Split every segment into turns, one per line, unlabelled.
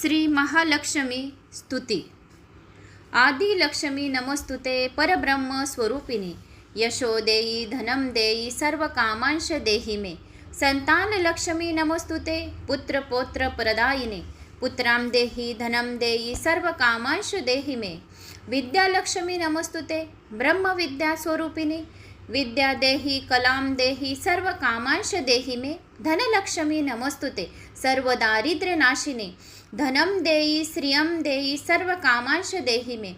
श्री महालक्ष्मी स्तुती. आदि लक्ष्मी नमस्तुते परब्रह्म स्वरूपिणी. यशो देई धनम देई सर्व कामांश देहि मे. संतान लक्ष्मी नमस्तुते पुत्र पौत्र प्रदायिने. पुत्रां देहि धनं देई सर्व कामांश देहि मे. विद्यालक्ष्मी नमस्तुते ब्रह्मविद्या स्वरूपिणी. विद्या देहि कलां देहि सर्व कामांश देहि मे. धनलक्ष्मी नमस्तुते सर्व दारिद्र्य नाशिने धनं देई श्रियं देई सर्व कामांश देहि मे।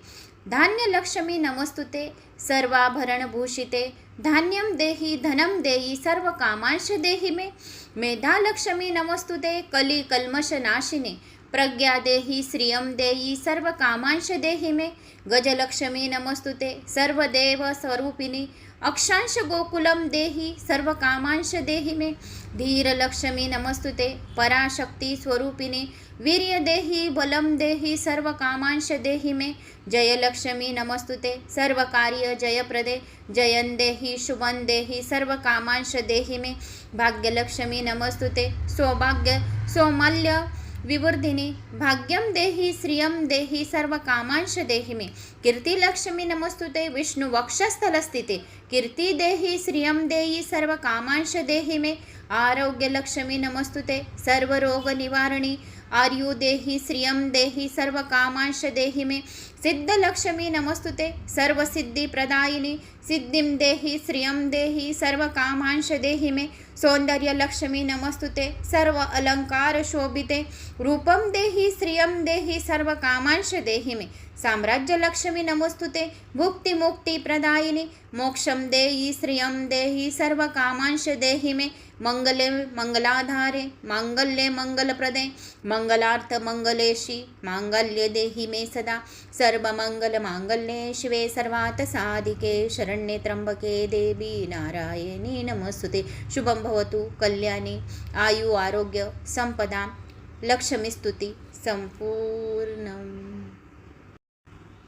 धान्यलक्ष्मी नमस्तुते सर्वाभरणभूषिते धान्यं देहि, धनं देई सर्व कामांश देहि मे। मेधालक्ष्मी नमस्तुते, कली कल्मषनाशिने प्रज्ञा देहि, श्रियं देई सर्व कामांश देहि मे। गजलक्ष्मी नमस्तुते, सर्वदेव स्वरूपिणी। अक्षांश गोकुलं देहि सर्व कामांश देहि मे। धीरलक्ष्मी नमस्तुते, पराशक्ति स्वरूपिणी। वीर्य देहि बलं देहि सर्व कामांश देहि मे। जयलक्ष्मी नमस्तुते सर्व कार्य जयप्रदे। जयं देहि शुभं देहि सर्व कामांश देहि मे। भाग्यलक्ष्मी नमस्तुते, सौभाग्य, सौमल्य विवर्धिनी भाग्यम देहि श्रियम देहि सर्व कामांश देहि मे। कीर्तिलक्ष्मी नमस्तुते, विष्णु वक्षस्थलस्थिते। कीर्ति देहि श्रियम देहि सर्व कामांश देहि मे। आरोग्यलक्ष्मी नमस्तुते, सर्वरोगनिवारणी। आर्यु देहि श्रियं देहि सर्व कामांश देहि मे सिद्धलक्ष्मी नमस्तुते। सर्वसिद्धिप्रदायिनी सिद्धिं देहि श्रियं देहि सर्व कामांश देहि मे सौन्दर्यलक्ष्मी नमस्तुते। सर्व अलङ्कार शोभिते। रूपं देहि श्रियं देहि सर्व कामांश देहि मे साम्राज्यलक्ष्मी नमस्तुते। भुक्तिमुक्तिप्रदायिनी मोक्षं देहि श्रियं देहि सर्व कामांश देहि मे मङ्गले मङ्गलाधारे माङ्गल्ये मङ्गलप्रदे मङ्गलार्थमङ्गलेशी माङ्गल्ये देहि मे सदा सर्वमङ्गलमाङ्गल्ये शिवे, सर्वात् साधिके, शरण्ये त्र्यम्बके देवी नारायणी, नमस्तुते। शुभं भवतु कल्याणी, आयु, आरोग्य, संपदा लक्ष्मीस्तुती संपूर्णम्।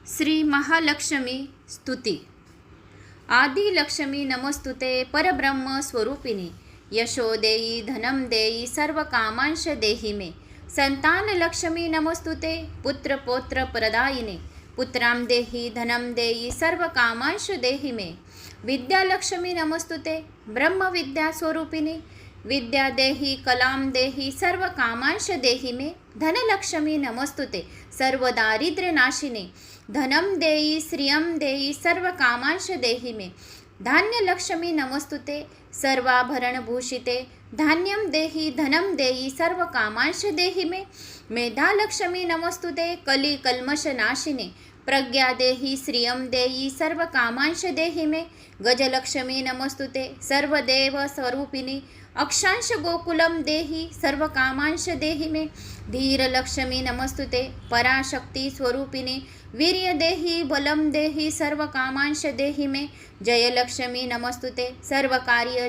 श्री महालक्ष्मी स्तुती। आदि लक्ष्मी नमस्तुते परब्रह्म स्वरूपिणी। यशो देई धनं देई, सर्व कामांश देहि मे। संतान लक्ष्मी नमस्तुते पुत्र पौत्र प्रदायिने। पुत्रां देहि धनं देई, सर्व कामांश देहि मे। विद्यालक्ष्मी नमस्तुते ब्रह्मविद्या स्वरूपिणी विद्या देहि कलां देहि, सर्व कामांश देहि मे। धनलक्ष्मी नमस्तुते सर्व दारिद्र्यनाशिने धनं देई श्रियं देई, सर्व कामांश देहि मे। धान्यलक्ष्मी नमस्तुते सर्वाभरणभूषिते। धान्यम देहि धनम देहि सर्व कामांश देहि मे। मेधालक्ष्मी नमस्तुते, कली कल्मषनाशिने प्रज्ञा देहि, श्रियं देई सर्व कामांश देहि मे। गजलक्ष्मी नमस्तुते, सर्वदेव स्वरूपिणी। अक्षांश गोकुलं देहि सर्व कामांश देहि मे। धीरलक्ष्मी नमस्तुते, पराशक्ती स्वरूपिणी। वीर्य देहि बलं देहि सर्व कामांश देहि मे। जयलक्ष्मी नमस्तुते। सर्व कार्य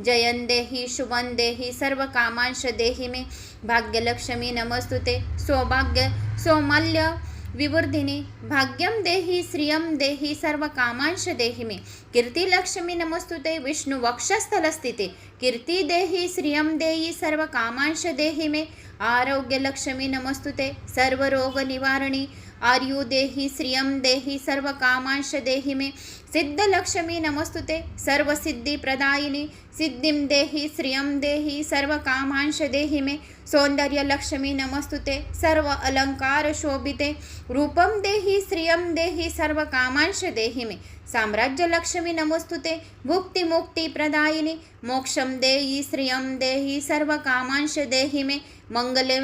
जयं देहि शुभं देहि, सर्व कामांश देहि मे। भाग्यलक्ष्मी नमस्तुते। सौभाग्य, सौमल्य विवर्धिनी भाग्यम देहि श्रियं देहि, सर्व कामांश देहि मे। कीर्तिलक्ष्मी नमस्तुते। विष्णु वक्षस्थलस्थिते कीर्ति देहि श्रियं देहि, सर्व कामांश देहि मे। आरोग्यलक्ष्मी नमस्तुते। सर्वरोगनिवारणी आर्यु देहि श्रियम देहि सर्व कामांश देहि मे सिद्धलक्ष्मी नमस्तुते सर्वसिद्धिप्रदायिनी सिद्धिं देहि श्रियं देहि सर्व कामांश देहि मे सौन्दर्यलक्ष्मी नमस्तुते सर्व अलंकार शोभिते रूपं देहि श्रियं देहि सर्व कामांश देहि मे साम्राज्यलक्ष्मी नमस्तुते। भुक्तिमुक्तिप्रदायिनी मोक्षं देहि, श्रियं देहि सर्व कामांश देहि मे। मङ्गले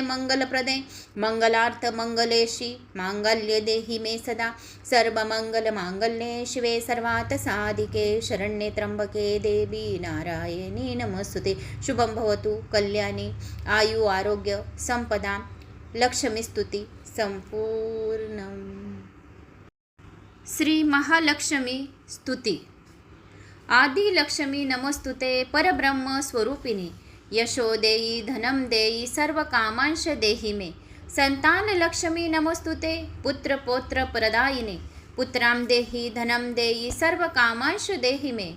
मंगल प्रदे मंगलार्थ मंगलेशी माङ्गल्ये देहि मे सदा। सर्वमङ्गलमाङ्गल्ये शिवे, सर्वात साधिके, शरण्ये त्र्यम्बके देवी नारायणी नमस्तुते। शुभम भवतु कल्याणी। आयु, आरोग्य, संपदा। लक्ष्मी स्तुति। संपूर्णम्। श्री महालक्ष्मी स्तुती. आदि लक्ष्मी नमस्तुते परब्रह्म स्वरूपिणी. यशो देई धनं देई सर्व कामांश देहि मे. संतान लक्ष्मी नमस्तुते पुत्र पौत्र प्रदायिने. पुत्रां देहि धनं देई सर्व कामांश देहि मे.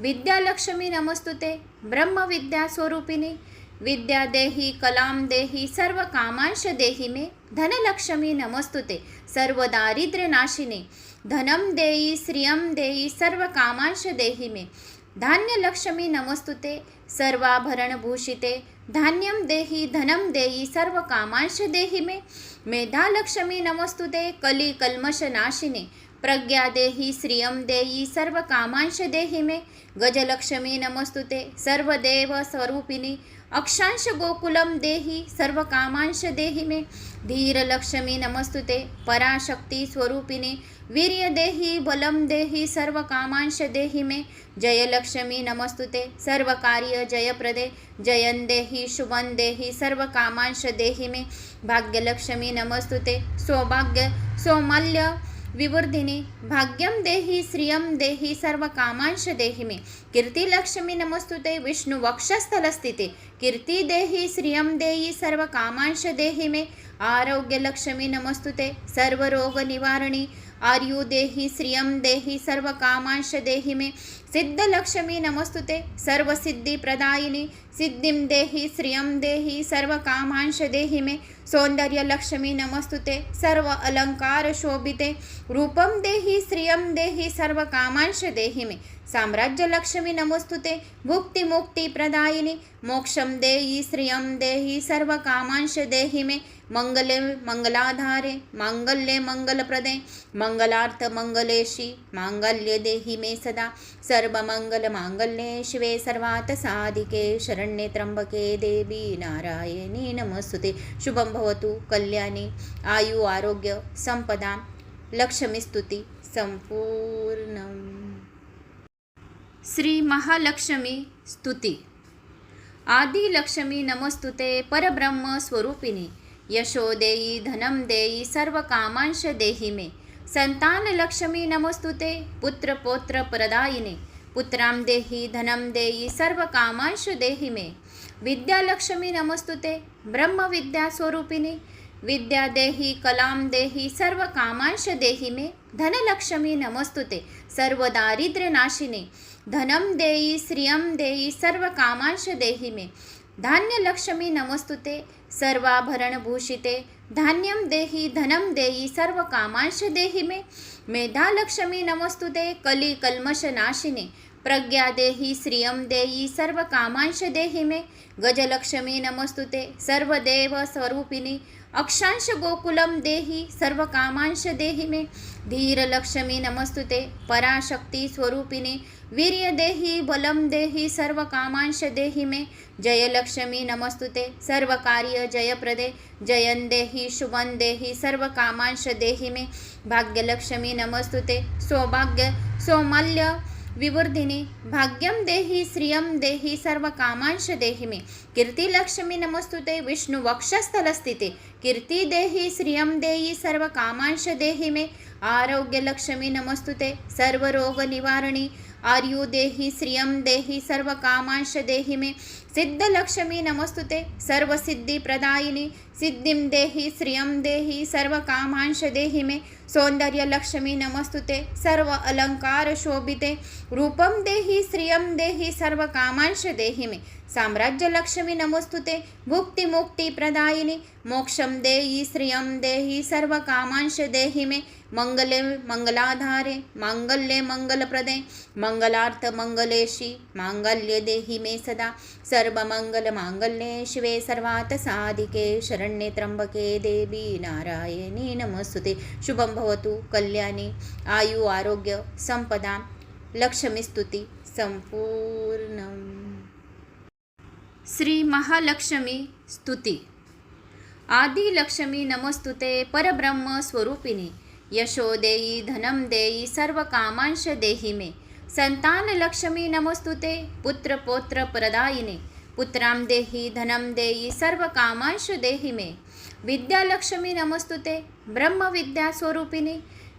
विद्यालक्ष्मी नमस्तुते ब्रह्मविद्यास्वरूपिणी विद्या देहि कलां देहि सर्वकामांश देहि मे धनलक्ष्मी नमस्तुते। सर्वदारिद्र्यनाशिने धनं देयि श्रियं देयि सर्वकामांश देहि मे धान्यलक्ष्मी नमस्तुते। सर्वाभरणभूषिते धान्यं देहि धनं देयि सर्वकामांश देहि मे मेधालक्ष्मी नमस्तुते। कलिकल्मषनाशिने प्रज्ञा देहि श्रियं देयि सर्वकामांश देहि मे गजलक्ष्मी नमस्तुते। सर्वदेव स्वरूपिणी अक्षांश गोकुलं देहि, सर्वकामांश देहि मे। धीरलक्ष्मी नमस्तुते, पराशक्ती स्वरूपिणी। वीर्य देहि बलं देहि, सर्वकामांश देहि मे। जयलक्ष्मी नमस्तुते, सर्वकार्य जयप्रदे। जयं देहि शुभं देहि, सर्वकामांश देहि मे। भाग्यलक्ष्मी नमस्तुते, सौभाग्य, सौमल्य विवर्धिनी भाग्यं देहि, श्रियं देहि, सर्वकामांश देहि मे। कीर्तिलक्ष्मी नमस्तुते विष्णुवक्षस्थलस्थिते कीर्ति देहि, श्रियं देहि, सर्वकामांश देहि मे। आरोग्यलक्ष्मी नमस्तुते सर्वरोगनिवारणी आर्यु देहि, श्रियं देहि, सर्वकामांश देहि मे। सिद्धलक्ष्मी नमस्तुते, सर्वसिद्धिप्रदायिनी। सिद्धिं देहि, श्रियं देहि, सर्वकामांश देहि मे। सौन्दर्यलक्ष्मी नमस्तुते सर्व अलंकार शोभिते रूपम देहि श्रियम देहि सर्व कामांश देहि मे। साम्राज्यलक्ष्मी नमस्तुते। भुक्तिमुक्तिप्रदायिनी मोक्षं देहि, श्रियं देहि, सर्वकामांश देहि मे। मङ्गले मङ्गलाधारे माङ्गल्ये मङ्गलप्रदे मङ्गलार्थमङ्गलेशी माङ्गल्ये देहि मे सदा। सर्वमङ्गलमाङ्गल्ये शिवे सर्वार्थसाधिके शरण्ये त्र्यम्बके देवी नारायणी नमस्तुते। शुभं भवतु कल्याणी। आयु, आरोग्य, संपदा। लक्ष्मीस्तुती संपूर्णम्। श्री महालक्ष्मी स्तुती. आदिलक्ष्मी नमस्तुते परब्रह्म स्वरूपिणी. यशो देयी धनं देयी सर्वकामांश देहि मे. संतानलक्ष्मी नमस्तुते पुत्रपौत्रप्रदायिने पुत्रां देहि धनं सर्व कामांश देहि मे. विद्यालक्ष्मी नमस्तुते ब्रह्मविद्यास्वरूपिणी विद्या देहि कलां देहि सर्वकामांश देही मे. धनलक्ष्मी नमस्तुते सर्वदारिद्र्यनाशिने श्रियम देयि सर्व कामांश देही देहि धान्य लक्ष्मी नमस्तुते, सर्वाभरण भूषिते। धान्यम देहि, धनं सर्व कामांश देहि मेधा लक्ष्मी नमस्तुते कलिकल्मषनाशिने प्रज्ञा देहि, श्रियं देयि सर्वकामांश देहि मे। गजलक्ष्मी नमस्तुते, सर्वदेव स्वरूपिणी। अक्षांश गोकुलं देहि, सर्वकामांश देहि मे। धीरलक्ष्मी नमस्तुते, पराशक्ति स्वरूपिणी। वीर्य देहि बलं देहि, सर्वकामांश देहि मे। जयलक्ष्मी नमस्तुते, सर्वकार्य जयप्रदे। जयं देहि शुभं देहि, सर्वकामांश देहि मे। भाग्यलक्ष्मी नमस्तुते, सौभाग्य, सौमल्य। विवर्धिनी भाग्यम देहि श्रियम देहि सर्व कामांश देहि मे। कीर्तिलक्ष्मी नमस्तुते, विष्णु विष्णुवक्षस्थलस्थिते कीर्ति देहि श्रियम देहि सर्व कामांश देहि मे। आरोग्यलक्ष्मी नमस्तुते सर्व रोग निवारणी आर्यु देहि श्रियम देहि सर्व कामांश देहि मे। सिद्धलक्ष्मी नमस्तुते सिद्धिं देहि, श्रियं देहि, सर्वकामांश देहि मे। सौन्दर्यलक्ष्मी नमस्तुते सर्व अलङ्कारशोभिते रूपं देहि, श्रियं देहि, सर्वकामांश देहि मे। साम्राज्यलक्ष्मी नमस्तुते भुक्तिमुक्तिप्रदायिनी मोक्षं देयि श्रियं देहि, सर्वकामांश देहि मे। मङ्गले मङ्गलाधारे माङ्गल्ये मङ्गलप्रदे मङ्गलार्थमङ्गलेशी माङ्गल्ये देहि मे सदा सर्वमङ्गलमाङ्गल्ये शिवे सर्वार्थसाधिके शरण्ये त्र्यम्बके देवी नारायणी नमस्तुते। शुभं भवतु कल्याणी, आयु, आरोग्य, संपदा लक्ष्मीस्तुती संपूर्णम्। श्री महालक्ष्मी स्तुती। आदिलक्ष्मी नमस्तुते परब्रह्म स्वरूपिणी। यशो देयी धनं देयी सर्वकामांश देहि मे। संतानलक्ष्मी नमस्तुते पुत्रपौत्रप्रदायिने पुत्रां देहि धनं देयि सर्वकामांश देहि मे। विद्यालक्ष्मी नमस्तुते, ब्रह्म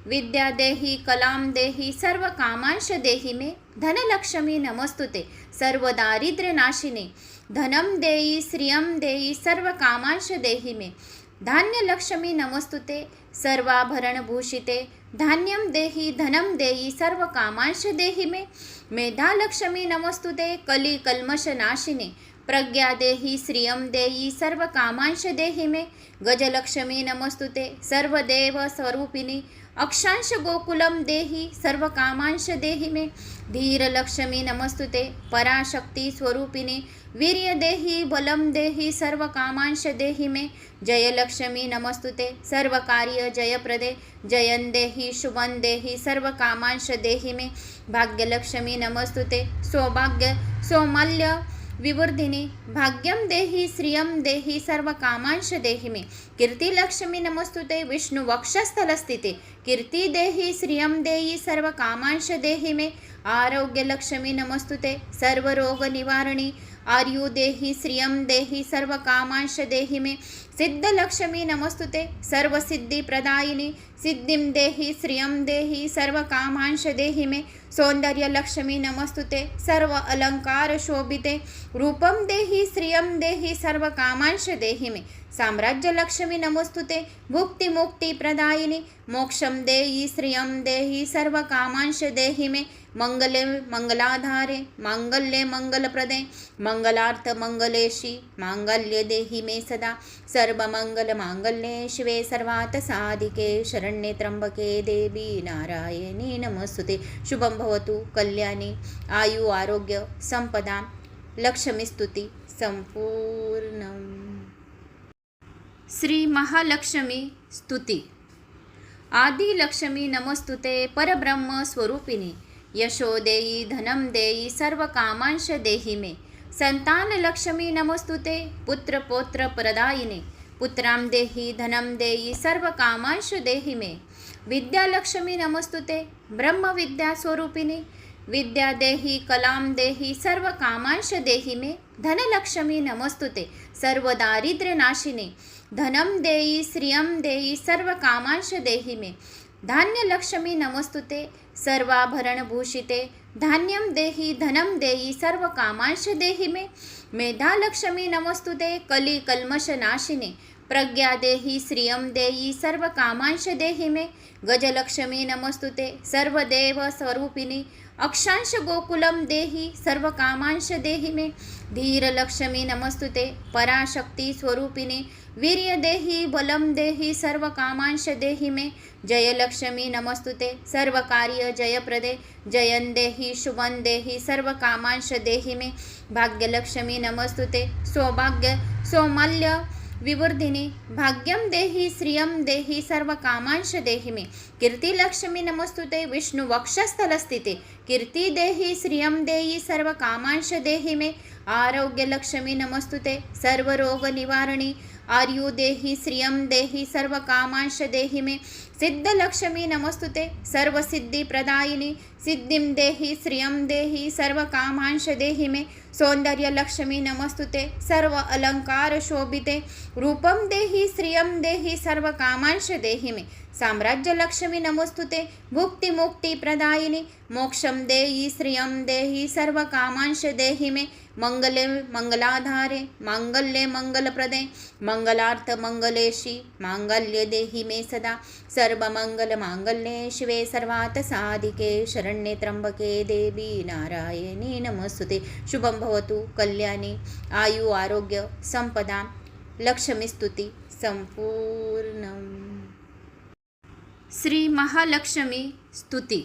विद्या देहि कलां देहि, सर्वकामांश देहि मे। धनलक्ष्मी नमस्तुते सर्वदारिद्र्यनाशिने धनं देयि श्रियं देयि सर्वकामांश देहि मे। धान्यलक्ष्मी नमस्तुते सर्वाभरणभूषिते। धान्यम देहि धनम देहि सर्व कामांश देहि में। मेधा लक्ष्मी नमस्तुते कलिकल्मषनाशिने। प्रज्ञा देहि, श्रियं देयि सर्वकामांश देहि मे। गजलक्ष्मी नमस्तुते, सर्वदेव स्वरूपिणी। अक्षांश गोकुलं देहि, सर्वकामांश देहि मे। धीरलक्ष्मी नमस्तुते, पराशक्ति स्वरूपिणी। वीर्य देहि बलं देहि, सर्वकामांश देहि मे। जयलक्ष्मी नमस्तुते, सर्वकार्य जयप्रदे। जयं देहि शुभं देहि, सर्वकामांश देहि मे। भाग्यलक्ष्मी नमस्तुते, सौभाग्य, सौमल्य विवर्धिनी भाग्यम देहि श्रियम देहि सर्व कामांश देहि मे। कीर्तिलक्ष्मी नमस्तुते, विष्णु वक्षस्थल स्थिति कीर्ति देहि श्रियम देहि सर्व कामांश देहि मे। आरोग्यलक्ष्मी नमस्तुते, सर्वरोगनिवारणी। आर्यु देहि श्रियं देहि सर्वकामांश देहि मे। सिद्धलक्ष्मी नमस्तुते सर्वसिद्धिप्रदायिनी सिद्धिं देहि श्रियं देहि सर्वकामांश देहि मे। सौन्दर्यलक्ष्मी नमस्तुते, सर्व अलङ्कारशोभिते रूपं देहि श्रियं देहि सर्वकामांश देहि मे। साम्राज्यलक्ष्मी नमस्तुते भुक्तिमुक्तिप्रदायिनी मोक्षं देहि श्रियं देहि सर्वकामांश देहि मे मङ्गले मङ्गलाधारे माङ्गल्ये मङ्गलप्रदे मंगलेशी मांगल्य देहि मे सदा सर्वमङ्गलमाङ्गल्ये शिवे सर्वात साधिके शरण्ये त्र्यंबके देवी नारायणी नमस्तुते। शुभं भवतु कल्याणी आयु आरोग्य संपदा लक्ष्मीस्तुती संपूर्णम्। श्री महालक्ष्मी स्तुती. आदिलक्ष्मी नमस्तुते परब्रह्म स्वरूपिणी. यशो देई धनं देई सर्व कामांश देहि मे. संतान लक्ष्मी नमस्तुते पुत्र पौत्र प्रदायिने. पुत्रां देहि धनं देई सर्व कामांश देहि मे. विद्यालक्ष्मी नमस्तुते ब्रह्मविद्या स्वरूपिणी. विद्या देहि कलां देहि सर्व कामांश देहि मे. धनलक्ष्मी नमस्तुते सर्व दारिद्र्य नाशिने धनं देयि श्रियं देयि सर्वकामांश देहि मे। धान्यलक्ष्मी नमस्तुते सर्वाभरणभूषिते धान्यं देहि धनम धनं देयि सर्वकामांश देहि मे। मेधालक्ष्मी नमस्तुते कलिकल्मषनाशिने प्रज्ञा देहि श्रियम श्रियं देयि सर्वकामांश देहि मे। गजलक्ष्मी नमस्तुते, सर्वदेव स्वरूपिणी। अक्षांश गोकुलं देहि, सर्वकामांश देहि मे। धीरलक्ष्मी नमस्तुते, पराशक्ती स्वरूपिणी। वीर्य देहि बलं देहि, सर्वकामांश देहि मे। जयलक्ष्मी नमस्तुते सर्व कार्य जय प्रदे जयं देहि शुभं देहि, सर्वकामांश देहि मे। भाग्यलक्ष्मी नमस्तुते, सौभाग्य, सौमल्य विवर्धिनी भाग्यम देहि श्रियम देहि, सर्वकामांश देहि मे। कीर्तिलक्ष्मी नमस्तुते, विष्णु वक्षस्थलस्थिते। कीर्ती देहि श्रियम देहि, सर्वकामांश देहि मे। आरोग्य आरोग्यलक्ष्मी नमस्तुते निवारणी आर्यु देहि श्रियम देहि, सर्वकामांश देहि मे। सिद्धलक्ष्मी नमस्तुते, सर्वसिद्धिप्रदायिनी, सिद्धिं देहि, श्रियं देहि, सर्वकामांश देहि मे, सौन्दर्यलक्ष्मी नमस्तुते, सर्व अलङ्कारशोभिते रूपं देहि, श्रियं देहि, सर्वकामांश देहि मे, साम्राज्यलक्ष्मी नमस्तुते, भुक्तिमुक्तिप्रदायिनि, मोक्षं देयि श्रियं देहि, सर्वकामांश देहि मे मङ्गले मङ्गलाधारे माङ्गल्ये मंगलार्थ मंगलेशी माङ्गल्ये देहि मे सदा सर्वमङ्गलमाङ्गल्ये शिवे सर्वात साधिके शरण्ये त्र्यम्बके देवी नारायणी नमस्तुते। शुभं भवतु कल्याणी। आयु आरोग्य संपदा लक्ष्मीस्तुती संपूर्णम्। श्री महालक्ष्मी स्तुती।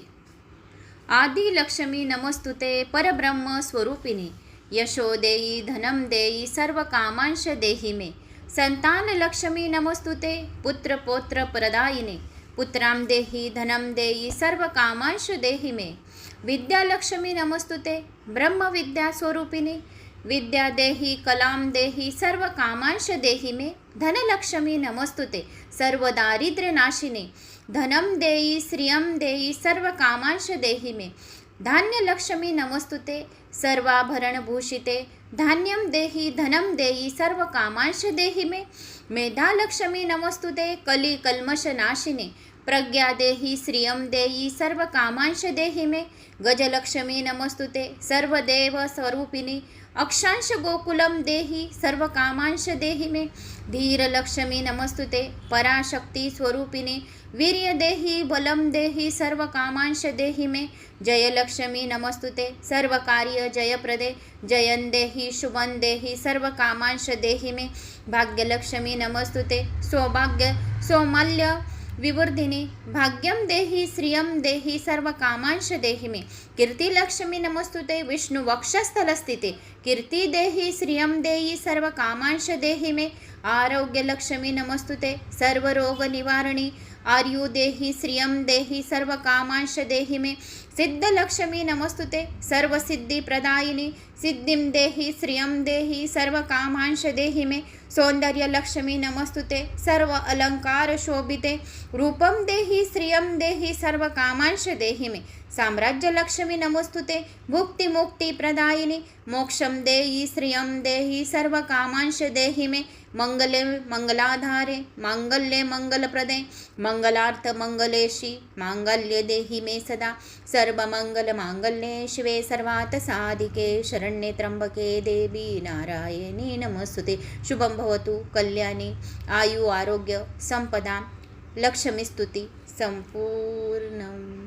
आदिलक्ष्मी नमस्तुते परब्रह्म स्वरूपिणी। यशो देई धनं देई सर्वकामांश देहि मे संतानलक्ष्मी नमस्तुते पुत्रपौत्र प्रदायिने। पुत्रां देहि धनं सर्व कामांशु देही मे। विद्यालक्ष्मी नमस्तुते। ब्रह्मविद्या स्वरूपिणी। विद्या देहि कलां देहि सर्वकामांश देही मे। धनलक्ष्मी नमस्तुते। सर्व दारिद्र्यनाशिनी धनं देयि श्रियं सर्व कामांश देही मे। धान्यलक्ष्मी नमस्तुते। सर्वाभरणभूषिते। धान्यम देहि धनम देहि सर्वकामांश देहि में। मेधा लक्ष्मी नमस्तुते कलिकल्मषनाशिने। प्रज्ञा देहि श्रियं देयि सर्वकामांश देहि मे गजलक्ष्मी नमस्तुते। सर्वदेव स्वरूपिणी अक्षांश गोकुलं देहि सर्वकामांश देहि मे। धीरलक्ष्मी नमस्तुते। पराशक्ती स्वरूपिणी वीर्य देहि बलं देहि सर्वकामांश देहि मे। जयलक्ष्मी नमस्तुते। सर्वकार्य जयं देहि शुभं देहि सर्वकामांश देहि मे। भाग्यलक्ष्मी नमस्तुते। सौभाग्य सौमल्य विवर्धिनी भाग्यम देहि श्रियम देहि, सर्वकामांश देहि मे। कीर्तिलक्ष्मी नमस्तुते, विष्णु वक्षस्थल विष्णुवक्षस्थलस्थिते कीर्ति देहि श्रियम देहि, सर्वकामांश देहि मे। आरोग्य लक्ष्मी नमस्तुते, सर्वरोगनिवारणी। आर्यु देहि श्रियं देहि सर्वकामांश देहि मे सिद्धलक्ष्मी नमस्तुते। सर्वसिद्धिप्रदायिनी सिद्धिं देहि श्रियं देहि सर्वकामांश देहि मे सौन्दर्यलक्ष्मी नमस्तुते। सर्व अलङ्कारशोभिते रूपं देहि श्रियं देहि सर्वकामांश देहि मे साम्राज्यलक्ष्मी नमस्तुते। भुक्तिमुक्तिप्रदायिनी मोक्षं देहि श्रियं देहि सर्वकामांश देहि मे मङ्गले मङ्गलाधारे माङ्गल्ये मङ्गलप्रदे मङ्गलार्थमङ्गलेशी माङ्गल्ये देहि मे सदा सर्वमङ्गलमाङ्गल्ये शिवे, सर्वात् साधिके, शरण्ये त्र्यम्बके देवी नारायणी नमस्तुते। शुभं भवतु कल्याणी, आयु, आरोग्य, संपदा लक्ष्मीस्तुती संपूर्णम्।